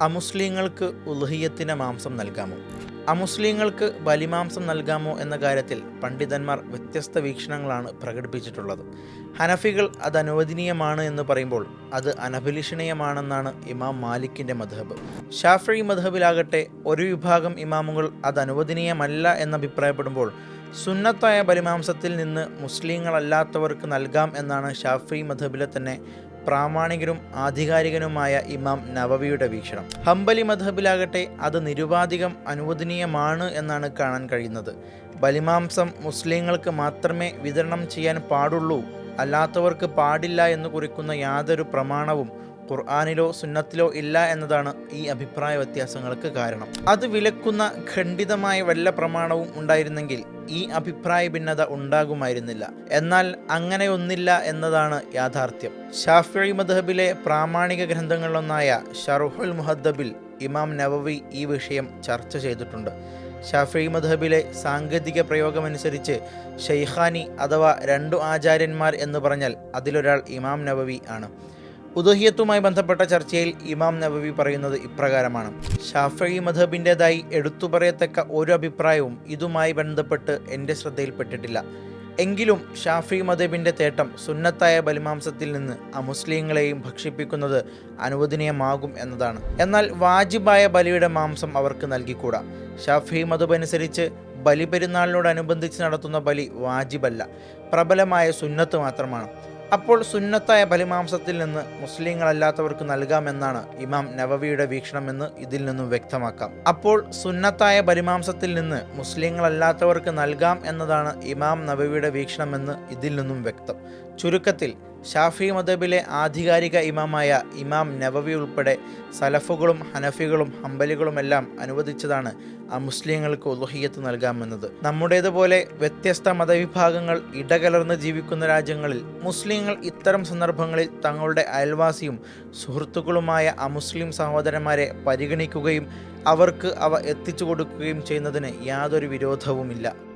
അമുസ്ലിങ്ങൾക്ക് ഉൽഹിയത്തിന് മാംസം നൽകാമോ? അമുസ്ലിങ്ങൾക്ക് ബലിമാംസം നൽകാമോ എന്ന കാര്യത്തിൽ പണ്ഡിതന്മാർ വ്യത്യസ്ത വീക്ഷണങ്ങളാണ് പ്രകടിപ്പിച്ചിട്ടുള്ളത്. ഹനഫികൾ അത് അനുവദനീയമാണ് എന്ന് പറയുമ്പോൾ അത് അനഭിലഷണീയമാണെന്നാണ് ഇമാം മാലിക്കിന്റെ മധബ് ഷാഫി മധബിലാകട്ടെ ഒരു വിഭാഗം ഇമാമുകൾ അത് അനുവദനീയമല്ല എന്നഭിപ്രായപ്പെടുമ്പോൾ സുന്നത്തായ ബലിമാംസത്തിൽ നിന്ന് മുസ്ലിങ്ങളല്ലാത്തവർക്ക് നൽകാം എന്നാണ് ഷാഫി മധബിലെ തന്നെ പ്രാമാണികനും ആധികാരികനുമായ ഇമാം നവവിയുടെ വീക്ഷണം. ഹംബലി മധബിലാകട്ടെ അത് നിരുപാധികം അനുവദനീയമാണ് എന്നാണ് കാണാൻ കഴിയുന്നത്. ബലിമാംസം മുസ്ലിങ്ങൾക്ക് മാത്രമേ വിതരണം ചെയ്യാൻ പാടുള്ളൂ. അല്ലാത്തവർക്ക് പാടില്ല എന്ന് കുറിക്കുന്ന യാതൊരു പ്രമാണവും ഖുർആാനിലോ സുന്നത്തിലോ ഇല്ല എന്നതാണ് ഈ അഭിപ്രായ വ്യത്യാസങ്ങൾക്ക് കാരണം. അത് വിലക്കുന്ന ഖണ്ഡിതമായ വല്ല പ്രമാണവും ഉണ്ടായിരുന്നെങ്കിൽ ഈ അഭിപ്രായ ഭിന്നത ഉണ്ടാകുമായിരുന്നില്ല. എന്നാൽ അങ്ങനെയൊന്നില്ല എന്നതാണ് യാഥാർത്ഥ്യം. ഷാഫി മദ്ഹബിലെ പ്രാമാണിക ഗ്രന്ഥങ്ങളിലൊന്നായ ഷറുഹുൽ മുഹദ്ദബിൽ ഇമാം നവവി ഈ വിഷയം ചർച്ച ചെയ്തിട്ടുണ്ട്. ഷാഫി മദ്ഹബിലെ സാങ്കേതിക പ്രയോഗമനുസരിച്ച് ഷെയ്ഖാനി അഥവാ രണ്ടു ആചാര്യന്മാർ എന്ന് പറഞ്ഞാൽ അതിലൊരാൾ ഇമാം നവവി ആണ്. ഉദഹിയത്തുമായി ബന്ധപ്പെട്ട ചർച്ചയിൽ ഇമാം നബവി പറയുന്നത് ഇപ്രകാരമാണ്. ഷാഫി മധബിന്റെതായി എടുത്തു പറയത്തക്ക ഒരു അഭിപ്രായവും ഇതുമായി ബന്ധപ്പെട്ട് എന്റെ ശ്രദ്ധയിൽപ്പെട്ടിട്ടില്ല. എങ്കിലും ഷാഫി മദബിന്റെ തേട്ടം സുന്നത്തായ ബലിമാംസത്തിൽ നിന്ന് അമുസ്ലിങ്ങളെയും ഭക്ഷിപ്പിക്കുന്നത് അനുവദനീയമാകും എന്നതാണ്. എന്നാൽ വാജിബായ ബലിയുടെ മാംസം അവർക്ക് നൽകിക്കൂടാ. ഷാഫി മദബ് അനുസരിച്ച് ബലിപെരുന്നാളിനോടനുബന്ധിച്ച് നടത്തുന്ന ബലി വാജിബല്ല. പ്രബലമായ സുന്നത്ത് മാത്രമാണ്. അപ്പോൾ സുന്നത്തായ ബലിമാംസത്തിൽ നിന്ന് മുസ്ലിങ്ങളല്ലാത്തവർക്ക് നൽകാമെന്നാണ് ഇമാം നവവിയുടെ വീക്ഷണമെന്ന് ഇതിൽ നിന്നും വ്യക്തമാക്കാം. അപ്പോൾ സുന്നത്തായ ബലിമാംസത്തിൽ നിന്ന് മുസ്ലിങ്ങളല്ലാത്തവർക്ക് നൽകാം എന്നതാണ് ഇമാം നവവിയുടെ വീക്ഷണമെന്ന് ഇതിൽ നിന്നും വ്യക്തം. ചുരുക്കത്തിൽ ഷാഫി മദബിലെ ആധികാരിക ഇമാമായ ഇമാം നവവി ഉൾപ്പെടെ സലഫുകളും ഹനഫികളും ഹംബലികളുമെല്ലാം അനുവദിച്ചതാണ് ആ മുസ്ലിങ്ങൾക്ക് ഉലുഹിയത്ത് നൽകാമെന്നത്. നമ്മുടേതുപോലെ വ്യത്യസ്ത മതവിഭാഗങ്ങൾ ഇടകലർന്ന് ജീവിക്കുന്ന രാജ്യങ്ങളിൽ മുസ്ലിങ്ങൾ ഇത്തരം സന്ദർഭങ്ങളിൽ തങ്ങളുടെ അയൽവാസിയും സുഹൃത്തുക്കളുമായ അമുസ്ലിം സഹോദരന്മാരെ പരിഗണിക്കുകയും അവർക്ക് അവ എത്തിച്ചു കൊടുക്കുകയും ചെയ്യുന്നതിന് യാതൊരു വിരോധവുമില്ല.